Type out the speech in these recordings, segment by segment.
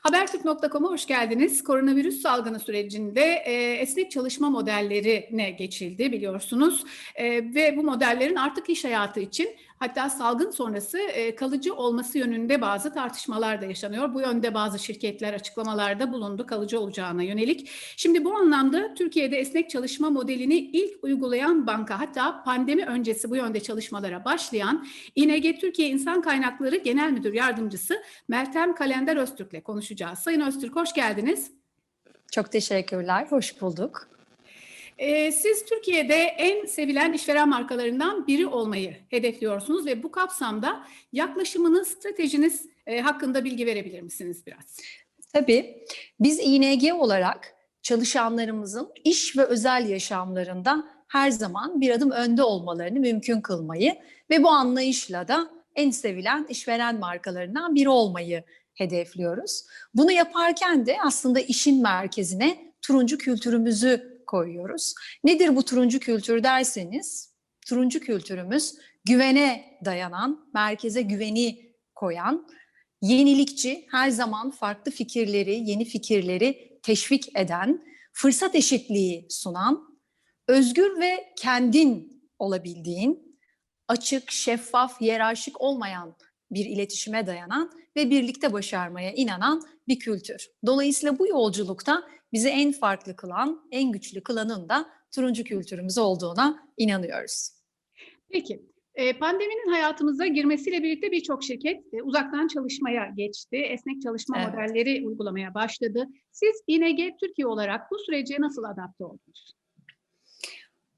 Habertürk.com'a hoş geldiniz. Koronavirüs salgını sürecinde e, esnek çalışma modellerine geçildi biliyorsunuz. E, ve bu modellerin artık iş hayatı için hatta salgın sonrası e, kalıcı olması yönünde bazı tartışmalar da yaşanıyor. Bu yönde bazı şirketler açıklamalarda bulundu kalıcı olacağına yönelik. Şimdi bu anlamda Türkiye'de esnek çalışma modelini ilk uygulayan banka hatta pandemi öncesi bu yönde çalışmalara başlayan İNG Türkiye İnsan Kaynakları Genel Müdür Yardımcısı Meltem Kalender Öztürk'le konuşacağız. Sayın Öztürk hoş geldiniz. Çok teşekkürler, hoş bulduk. Ee, siz Türkiye'de en sevilen işveren markalarından biri olmayı hedefliyorsunuz ve bu kapsamda yaklaşımınız, stratejiniz e, hakkında bilgi verebilir misiniz biraz? Tabii, biz İNG olarak çalışanlarımızın iş ve özel yaşamlarında her zaman bir adım önde olmalarını mümkün kılmayı ve bu anlayışla da en sevilen işveren markalarından biri olmayı hedefliyoruz. Bunu yaparken de aslında işin merkezine turuncu kültürümüzü koyuyoruz. Nedir bu turuncu kültür derseniz, turuncu kültürümüz güvene dayanan, merkeze güveni koyan, yenilikçi, her zaman farklı fikirleri, yeni fikirleri teşvik eden, fırsat eşitliği sunan, özgür ve kendin olabildiğin, açık, şeffaf, hiyerarşik olmayan bir iletişime dayanan ve birlikte başarmaya inanan bir kültür. Dolayısıyla bu yolculukta bizi en farklı kılan, en güçlü kılanın da turuncu kültürümüz olduğuna inanıyoruz. Peki, e, pandeminin hayatımıza girmesiyle birlikte birçok şirket e, uzaktan çalışmaya geçti. Esnek çalışma Evet. modelleri uygulamaya başladı. Siz İNG Türkiye olarak bu sürece nasıl adapte oldunuz?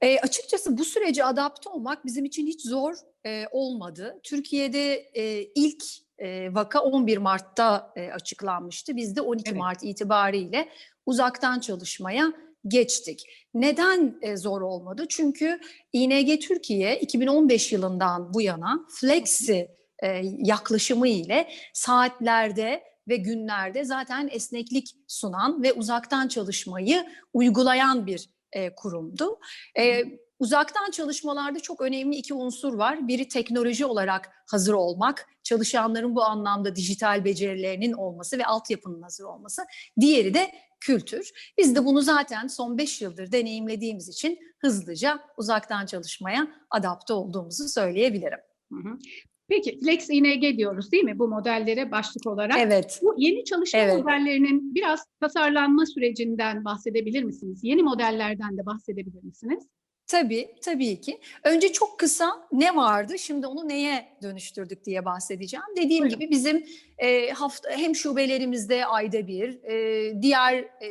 E, açıkçası bu sürece adapte olmak bizim için hiç zor e, olmadı. Türkiye'de e, ilk e, vaka 11 Mart'ta e, açıklanmıştı. Biz de 12 Evet. Mart itibariyle uzaktan çalışmaya geçtik. Neden e, zor olmadı? Çünkü İNG Türkiye 2015 yılından bu yana flexi e, yaklaşımı ile saatlerde ve günlerde zaten esneklik sunan ve uzaktan çalışmayı uygulayan bir e, kurumdu. E, uzaktan çalışmalarda çok önemli iki unsur var. Biri teknoloji olarak hazır olmak, çalışanların bu anlamda dijital becerilerinin olması ve altyapının hazır olması. Diğeri de kültür. Biz de bunu zaten son 5 yıldır deneyimlediğimiz için hızlıca uzaktan çalışmaya adapte olduğumuzu söyleyebilirim. Hı hı. Peki, Flex İNG diyoruz değil mi bu modellere başlık olarak? Evet. Bu yeni çalışma Evet. modellerinin biraz tasarlanma sürecinden bahsedebilir misiniz? Yeni modellerden de bahsedebilir misiniz? Tabii, tabii ki. Önce çok kısa ne vardı, şimdi onu neye dönüştürdük diye bahsedeceğim. Dediğim Buyurun. gibi bizim e, hafta hem şubelerimizde ayda bir, e, diğer e,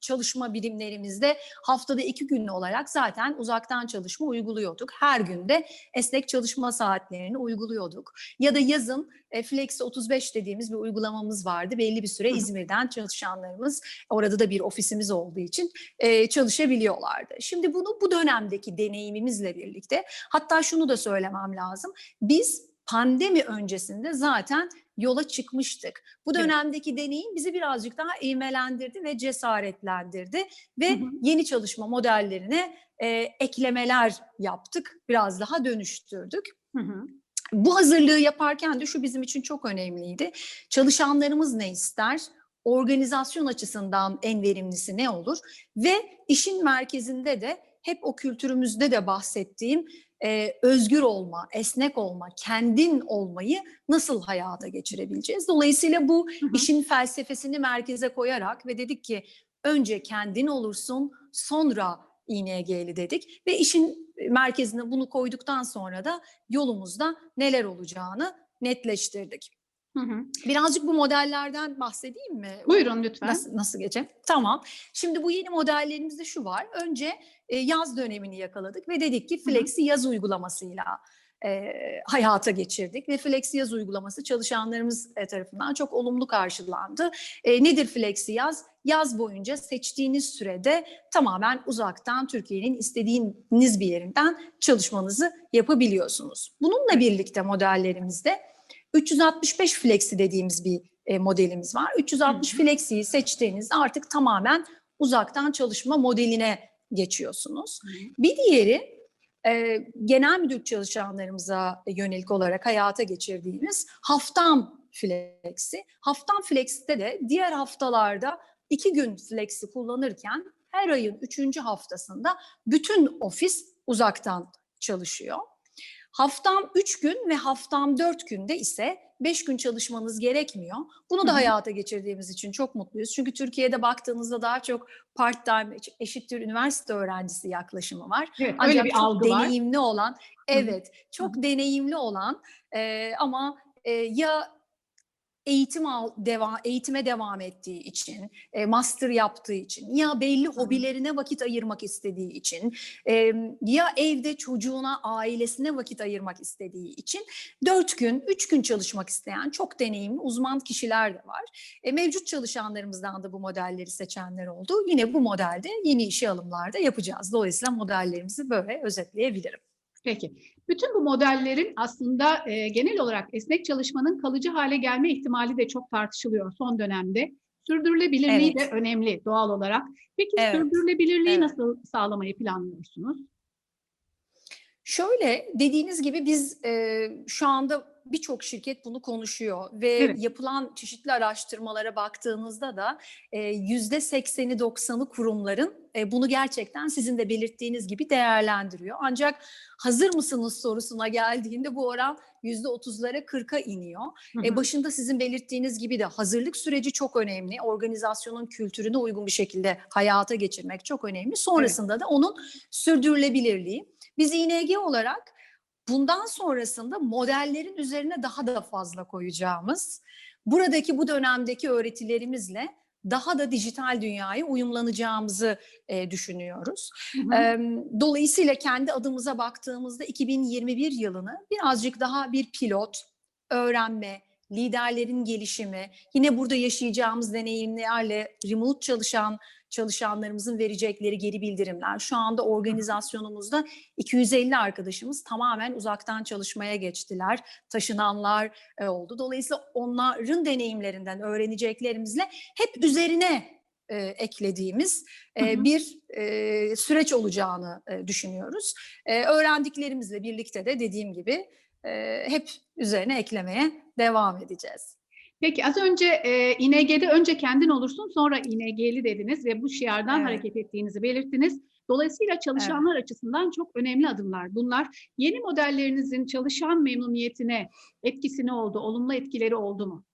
çalışma birimlerimizde haftada iki gün olarak zaten uzaktan çalışma uyguluyorduk. Her günde esnek çalışma saatlerini uyguluyorduk. Ya da yazın e, Flex 35 dediğimiz bir uygulamamız vardı. Belli bir süre. İzmir'den çalışanlarımız, orada da bir ofisimiz olduğu için e, çalışabiliyorlardı. Şimdi bunu bu dönemdeki deneyimimizle birlikte hatta şunu da söylemem lazım. Biz pandemi öncesinde zaten yola çıkmıştık. Bu Evet. dönemdeki deneyim bizi birazcık daha ivmelendirdi ve cesaretlendirdi ve Hı hı. yeni çalışma modellerine e, eklemeler yaptık, biraz daha dönüştürdük. Hı hı. Bu hazırlığı yaparken de şu bizim için çok önemliydi. Çalışanlarımız ne ister? Organizasyon açısından en verimlisi ne olur? Ve işin merkezinde de hep o kültürümüzde de bahsettiğim e, özgür olma, esnek olma, kendin olmayı nasıl hayata geçirebileceğiz? Dolayısıyla bu Hı hı. işin felsefesini merkeze koyarak ve dedik ki önce kendin olursun, sonra İNG'li dedik ve işin merkezine bunu koyduktan sonra da yolumuzda neler olacağını netleştirdik. Hı hı. Birazcık bu modellerden bahsedeyim mi? Buyurun lütfen. Nasıl, nasıl geçeyim? Tamam. Şimdi bu yeni modellerimizde şu var. Önce e, yaz dönemini yakaladık ve dedik ki Hı hı. Flexi yaz uygulamasıyla e, hayata geçirdik ve Flexi yaz uygulaması çalışanlarımız e, tarafından çok olumlu karşılandı. E, nedir Flexi yaz? Yaz boyunca seçtiğiniz sürede tamamen uzaktan Türkiye'nin istediğiniz bir yerinden çalışmanızı yapabiliyorsunuz. Bununla birlikte modellerimizde 365 Flexi dediğimiz bir e, modelimiz var. 360 Hı hı. Flexi'yi seçtiğinizde artık tamamen uzaktan çalışma modeline geçiyorsunuz. Bir diğeri e, genel müdür çalışanlarımıza yönelik olarak hayata geçirdiğimiz haftam flexi. Haftan flex'te de diğer haftalarda iki gün flexi kullanırken her ayın üçüncü haftasında bütün ofis uzaktan çalışıyor. Haftam 3 gün ve haftam 4 günde ise 5 gün çalışmanız gerekmiyor. Bunu da hı. hayata geçirdiğimiz için çok mutluyuz. Çünkü Türkiye'de baktığınızda daha çok part-time eşittir üniversite öğrencisi yaklaşımı var. Evet, Ancak öyle bir çok algı var. deneyimli olan, evet çok deneyimli olan e, ama e, ya eğitim al, devam eğitime devam ettiği için, e, master yaptığı için ya belli hobilerine vakit ayırmak istediği için e, ya evde çocuğuna, ailesine vakit ayırmak istediği için dört gün, üç gün çalışmak isteyen çok deneyimli uzman kişiler de var. E, mevcut çalışanlarımızdan da bu modelleri seçenler oldu. Yine bu modelde yeni işe alımlarda yapacağız. Dolayısıyla modellerimizi böyle özetleyebilirim. Peki. Bütün bu modellerin aslında e, genel olarak esnek çalışmanın kalıcı hale gelme ihtimali de çok tartışılıyor son dönemde. Sürdürülebilirliği Evet. de önemli doğal olarak. Peki Evet. sürdürülebilirliği Evet. nasıl sağlamayı planlıyorsunuz? Şöyle dediğiniz gibi biz e, şu anda birçok şirket bunu konuşuyor ve Evet. yapılan çeşitli araştırmalara baktığınızda da e, yüzde 80'i 90'ı kurumların e, bunu gerçekten sizin de belirttiğiniz gibi değerlendiriyor. Ancak hazır mısınız sorusuna geldiğinde bu oran yüzde 30'lara 40'a iniyor. Hı E, hı. başında sizin belirttiğiniz gibi de hazırlık süreci çok önemli. Organizasyonun kültürüne uygun bir şekilde hayata geçirmek çok önemli. Sonrasında da onun sürdürülebilirliği. Biz İNG olarak bundan sonrasında modellerin üzerine daha da fazla koyacağımız, buradaki bu dönemdeki öğretilerimizle daha da dijital dünyaya uyumlanacağımızı e, düşünüyoruz. Hı hı. Eee, Dolayısıyla kendi adımıza baktığımızda 2021 yılını birazcık daha bir pilot, öğrenme, liderlerin gelişimi, yine burada yaşayacağımız deneyimlerle remote çalışan çalışanlarımızın verecekleri geri bildirimler. Şu anda organizasyonumuzda 250 arkadaşımız tamamen uzaktan çalışmaya geçtiler. Taşınanlar e, oldu. Dolayısıyla onların deneyimlerinden öğreneceklerimizle hep üzerine e, eklediğimiz Hı e, hı. bir e, süreç olacağını e, düşünüyoruz. E, öğrendiklerimizle birlikte de dediğim gibi e, hep üzerine eklemeye devam edeceğiz. Peki az önce e, İNG'de önce kendin olursun sonra İNG'li dediniz ve bu şiardan Evet. hareket ettiğinizi belirttiniz. Dolayısıyla çalışanlar açısından çok önemli adımlar bunlar. Yeni modellerinizin çalışan memnuniyetine etkisi ne oldu? Olumlu etkileri oldu mu?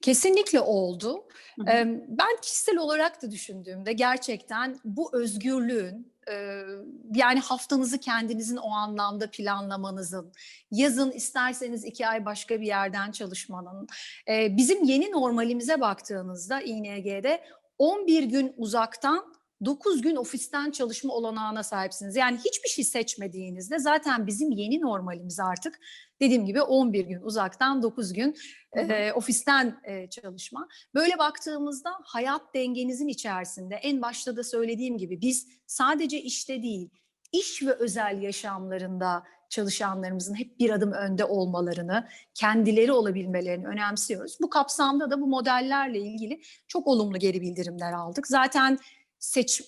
Kesinlikle oldu. Hı hı. Ben kişisel olarak da düşündüğümde gerçekten bu özgürlüğün yani haftanızı kendinizin o anlamda planlamanızın, yazın isterseniz iki ay başka bir yerden çalışmanın, bizim yeni normalimize baktığınızda İNG'de 11 gün uzaktan 9 gün ofisten çalışma olanağına sahipsiniz. Yani hiçbir şey seçmediğinizde zaten bizim yeni normalimiz artık dediğim gibi 11 gün uzaktan 9 gün Hı hı. e, ofisten e, çalışma. Böyle baktığımızda hayat dengenizin içerisinde en başta da söylediğim gibi biz sadece işte değil, iş ve özel yaşamlarında çalışanlarımızın hep bir adım önde olmalarını, kendileri olabilmelerini önemsiyoruz. Bu kapsamda da bu modellerle ilgili çok olumlu geri bildirimler aldık. Zaten seç,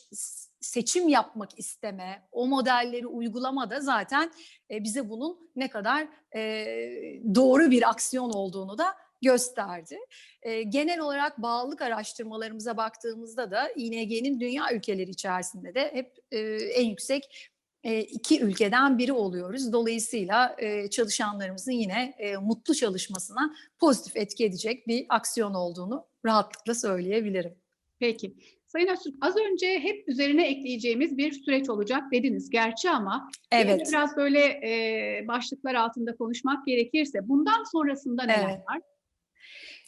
seçim yapmak isteme, o modelleri uygulamada zaten e, bize bunun ne kadar e, doğru bir aksiyon olduğunu da gösterdi. E, genel olarak bağlılık araştırmalarımıza baktığımızda da İNG'nin dünya ülkeleri içerisinde de hep en yüksek iki ülkeden biri oluyoruz. Dolayısıyla çalışanlarımızın yine mutlu çalışmasına pozitif etki edecek bir aksiyon olduğunu rahatlıkla söyleyebilirim. Peki. Sayın Öztürk az önce hep üzerine ekleyeceğimiz bir süreç olacak dediniz gerçi ama Evet. biraz böyle e, başlıklar altında konuşmak gerekirse bundan sonrasında neler Evet. var?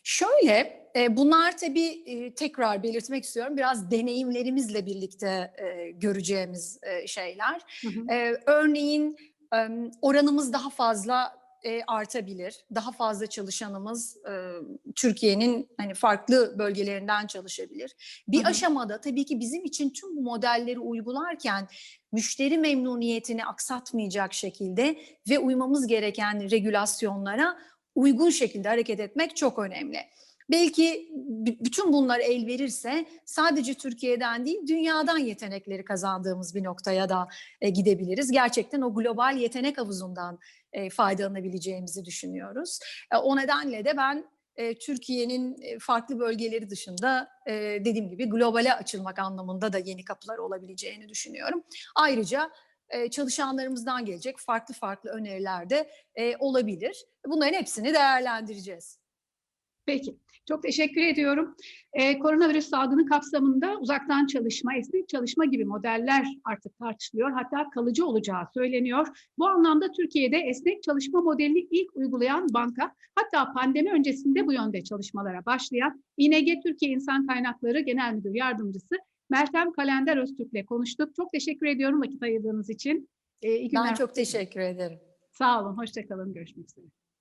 Şöyle, e, bunlar tabii e, tekrar belirtmek istiyorum. Biraz deneyimlerimizle birlikte e, göreceğimiz e, şeyler. Hı hı. E, örneğin e, oranımız daha fazla e, artabilir. Daha fazla çalışanımız e, Türkiye'nin hani farklı bölgelerinden çalışabilir. Bir Hı hı. aşamada tabii ki bizim için tüm bu modelleri uygularken müşteri memnuniyetini aksatmayacak şekilde ve uymamız gereken regülasyonlara uygun şekilde hareket etmek çok önemli. Belki bütün bunlar el verirse sadece Türkiye'den değil dünyadan yetenekleri kazandığımız bir noktaya da e, gidebiliriz. Gerçekten o global yetenek havuzundan e, faydalanabileceğimizi düşünüyoruz. E, o nedenle de ben e, Türkiye'nin e, farklı bölgeleri dışında e, dediğim gibi globale açılmak anlamında da yeni kapılar olabileceğini düşünüyorum. Ayrıca e, çalışanlarımızdan gelecek farklı farklı öneriler de e, olabilir. Bunların hepsini değerlendireceğiz. Peki, çok teşekkür ediyorum. Ee, koronavirüs salgını kapsamında uzaktan çalışma, esnek çalışma gibi modeller artık tartışılıyor. Hatta kalıcı olacağı söyleniyor. Bu anlamda Türkiye'de esnek çalışma modelini ilk uygulayan banka, hatta pandemi öncesinde bu yönde çalışmalara başlayan İNG Türkiye İnsan Kaynakları Genel Müdür Yardımcısı Meltem Kalender Öztürk'le konuştuk. Çok teşekkür ediyorum vakit ayırdığınız için. Ee, iyi günler. Ben çok teşekkür ederim. Sağ olun, hoşça kalın, görüşmek üzere.